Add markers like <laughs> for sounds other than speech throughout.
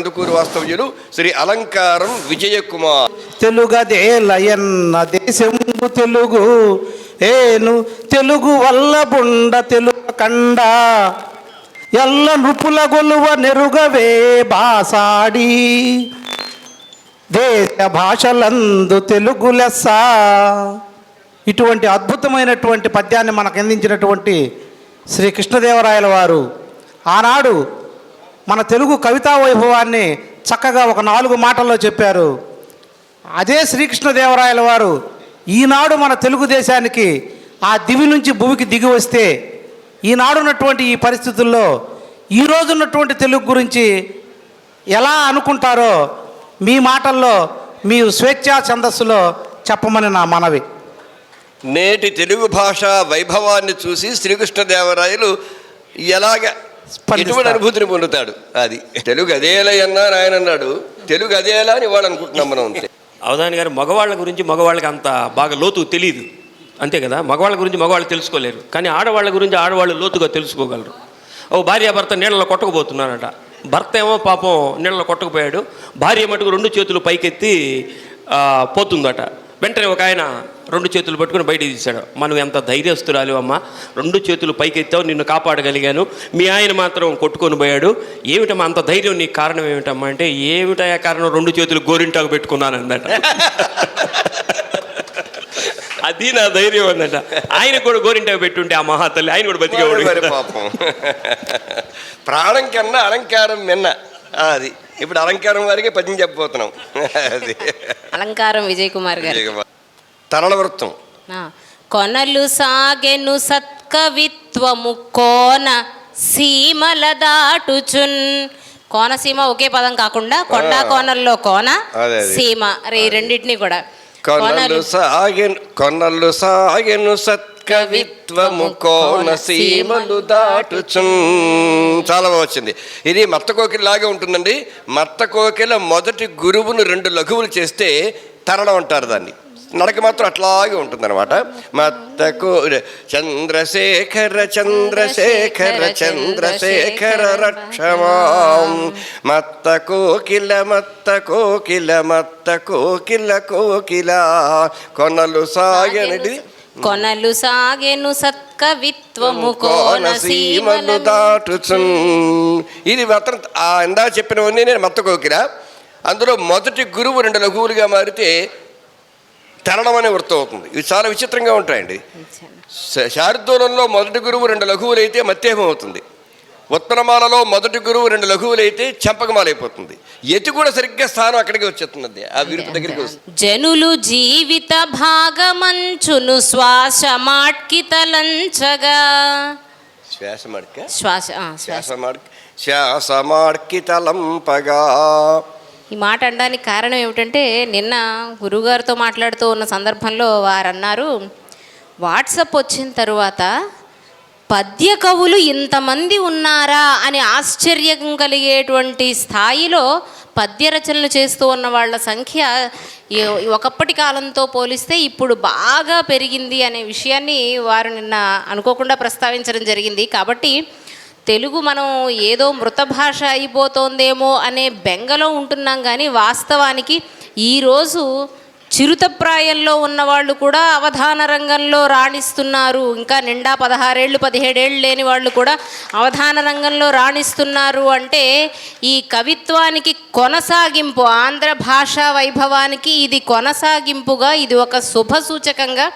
కందుకూరు వాస్తవ్యులు శ్రీ అలంకారం విజయకుమార్. తెలుగదేలయన్న దేశంబు తెలుగు ఏను తెలుగు వల్ల బుండ తెలుగు కండ. ఎల్ల నృపుల గొలువ నెరుగవే బాసాడి దేశ భాషలందు తెలుగు లెస్స. ఇటువంటి అద్భుతమైనటువంటి పద్యాన్ని మనకు అందించినటువంటి శ్రీ కృష్ణదేవరాయల వారు ఆనాడు మన తెలుగు కవితా వైభవాన్ని చక్కగా ఒక నాలుగు మాటల్లో చెప్పారు. అదే శ్రీకృష్ణదేవరాయల వారు ఈనాడు మన తెలుగుదేశానికి ఆ దివి నుంచి భూమికి దిగి వస్తే ఈనాడు ఉన్నటువంటి ఈ పరిస్థితుల్లో ఈ ఉన్నటువంటి తెలుగు గురించి ఎలా అనుకుంటారో మీ మాటల్లో మీ స్వేచ్ఛా ఛందస్సులో చెప్పమని నా మనవి. నేటి తెలుగు భాష వైభవాన్ని చూసి శ్రీకృష్ణదేవరాయలు ఎలాగ ఎటువంటి అనుభూతిని పొందుతాడు? అది. తెలుగు అదేలా అన్నారు ఆయన అన్నాడు. తెలుగు అదేలా అని వాడు అనుకుంటున్నాం మనం అంతే. అవధాని గారు మగవాళ్ళ గురించి మగవాళ్ళకి అంత బాగా లోతు తెలియదు అంతే కదా? మగవాళ్ళ గురించి మగవాళ్ళు తెలుసుకోలేరు. కానీ ఆడవాళ్ళ గురించి ఆడవాళ్ళు లోతుగా తెలుసుకోగలరు. ఓ భార్య భర్త నీళ్ళలో కొట్టకపోతున్నారట. భర్త ఏమో పాపం నీళ్ళలో కొట్టకపోయాడు. భార్య మటుకు రెండు చేతులు పైకెత్తి పోతుందట. వెంటనే ఒక ఆయన రెండు చేతులు పట్టుకుని బయటికి తీశాడు. మనం ఎంత ధైర్యస్తురాలు అమ్మ రెండు చేతులు పైకెత్తావు నిన్ను కాపాడగలిగాను. మీ ఆయన మాత్రం కొట్టుకొని పోయాడు. ఏమిటమ్మా అంత ధైర్యం నీకు కారణం ఏమిటమ్మా? అంటే ఏమిటా కారణం? రెండు చేతులు గోరింటాకు పెట్టుకున్నాను అందట <laughs> అది నా ధైర్యం అన్నట. ఆయన కూడా గోరింటాకు పెట్టుంటే ఆ మహాతల్లి ఆయన కూడా బతికేవాడు పాపం. ప్రాణం కన్నా అలంకారం మిన్న ఆ, అది. ఇప్పుడు అలంకారం వారికి పద్యం చెప్పబోతున్నాం. <laughs> అది. అలంకారం విజయ్ కుమార్ గారు. తరళ వృత్తం. కొనలు సాగెను సత్కవిత్వము కోన సీమల దాటుచున్. కోనసీమ ఒకే పదం కాకుండా కొండ కోనల్లో కోన. సీమ రే రెండింటిని కూడా. కొనలు సాగెను కొనలు సాగెను సత్కవిత్వము కోన సీమలు దాటుచున్. చాలా బాగా వచ్చింది. ఇది మత్త కోకిల లాగే ఉంటుందండి. మత్త కోకిల మొదటి గురువును రెండు లఘువులు చేస్తే తరడం అంటారు దాన్ని. నడక మాత్రం అట్లాగే ఉంటుందన్నమాట. మత్తకు చంద్రశేఖర చంద్రశేఖర చంద్రశేఖర రక్షమాం. మత్త కోకిల మత్త కోకిల మత్త కోకిల కోకిల కొనలు సాగనిది. కొనలు సాగెను సత్కవిత్వము కోన సీమల దాటుచున్. ఇది మాత్రం ఆ ఇందా చెప్పినవన్నీ నేను మత్త కోకిల అందులో మొదటి గురువు రెండు లఘువులుగా మారితే తరడం అనే వృత్తం అవుతుంది. ఇవి చాలా విచిత్రంగా ఉంటాయండి. శార్దూలంలో మొదటి గురువు రెండు లఘువులు అయితే మత్తేహం అవుతుంది. ఉత్తరమాలలో మొదటి గురువు రెండు లఘువులు అయితే చెంపకమాల అయిపోతుంది ఎతి కూడా సరిగ్గా స్థానం అక్కడికి వచ్చేస్తుంది ఆ విరుపు దగ్గరికి వస్తుంది. జనులు జీవిత భాగమంచును శ్వాస మాట్కితలంచగా శ్వాస మడక శ్వాస. శ్వాస మడక శ్వాస మాడ్కి తలంపగా ఈ మాట అనడానికి కారణం ఏమిటంటే నిన్న గురుగారితో మాట్లాడుతూ ఉన్న సందర్భంలో వారు అన్నారు వాట్సప్ వచ్చిన తరువాత పద్య కవులు ఇంతమంది ఉన్నారా? అని ఆశ్చర్యం కలిగేటువంటి స్థాయిలో పద్య రచనలు చేస్తూ ఉన్న వాళ్ళ సంఖ్య ఒకప్పటి కాలంతో పోలిస్తే ఇప్పుడు బాగా పెరిగింది అనే విషయాన్ని వారు నిన్న అనుకోకుండా ప్రస్తావించడం జరిగింది. కాబట్టి తెలుగు మనం ఏదో మృత భాష అయిపోతోందేమో అనే బెంగలో ఉంటున్నాం కానీ వాస్తవానికి ఈరోజు చిరుతప్రాయంలో ఉన్నవాళ్ళు కూడా అవధాన రంగంలో రాణిస్తున్నారు. ఇంకా నిండా పదహారేళ్ళు పదిహేడేళ్ళు లేని వాళ్ళు కూడా అవధాన రంగంలో రాణిస్తున్నారు అంటే ఈ కవిత్వానికి కొనసాగింపు ఆంధ్ర భాషా వైభవానికి ఇది కొనసాగింపుగా ఇది ఒక శుభ సూచకంగా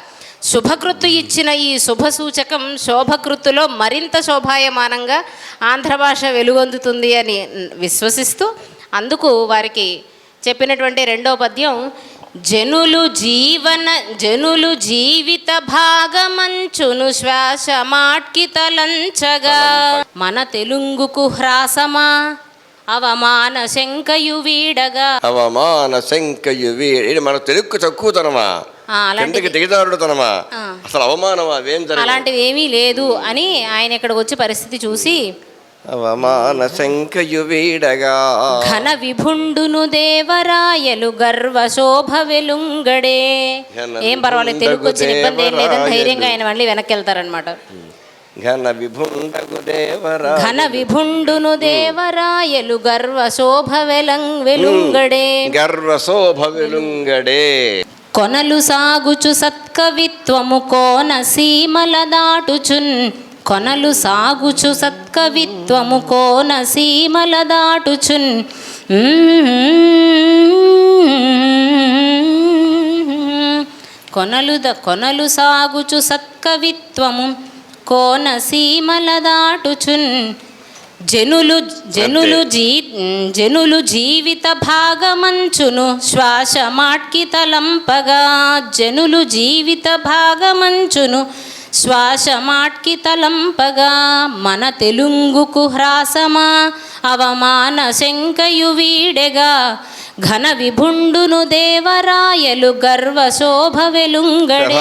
శుభకృత్తు ఇచ్చిన ఈ శుభ సూచకం శోభకృత్తులో మరింత శోభాయమానంగా ఆంధ్ర భాష వెలుగొందుతుంది అని విశ్వసిస్తూ అందుకు వారికి చెప్పినటువంటి రెండో పద్యం జనులు జీవన జనులు జీవిత భాగమంచును శ్వాస మాట్కితలంచగా మన తెలుగుకు హ్రాసమా? అవమాన శంకయు వీడగా. అవమాన శంకయు వీడి మన తెలుగు తక్కువతనమా కిందకి దిగజారుడుతనమా. అసలు అవమానమా? అవేం జరగదు? అలాంటివి ఏమీ లేదు అని ఆయన ఇక్కడికి వచ్చి పరిస్థితి చూసి అవమాన శంకయు వీడగా. ఘన విభుండును దేవరాయలు గర్వ శోభ వెలుంగడే. ఏం పర్వాలేదు తెలుగు వచ్చిన ఇబ్బంది ఏం లేదని ధైర్యంగా ఆయన మళ్ళీ వెనక్కి వెళ్తారనమాట ఘన విభుండగు దేవరా ఘన విభుండును దేవరాయలు గర్వ శోభ వెలం వెలుంగడే. గర్వశోభ వెలుంగడే. కొనలు సాగుచు సత్కవిత్వము కోన సీమల దాటుచున్. కొనలు సాగుచు సత్కవిత్వము కోన సీమల దాటుచున్. కొనలు ద కొనలు సాగుచు సత్కవిత్వము కోన సీమల దాటుచున్. జనులు జనులు జీ జనులు జీవిత భాగమంచును. శ్వాస మాట్కి తలంపగా జనులు జీవిత భాగమంచును. శ్వాస మాట్కి తలంపగా మన తెలుగుకు హ్రాసమా? అవమాన శంకయు వీడెగా. ఘన విభుండును దేవరాయలు గర్వ శోభ వెలుంగడే.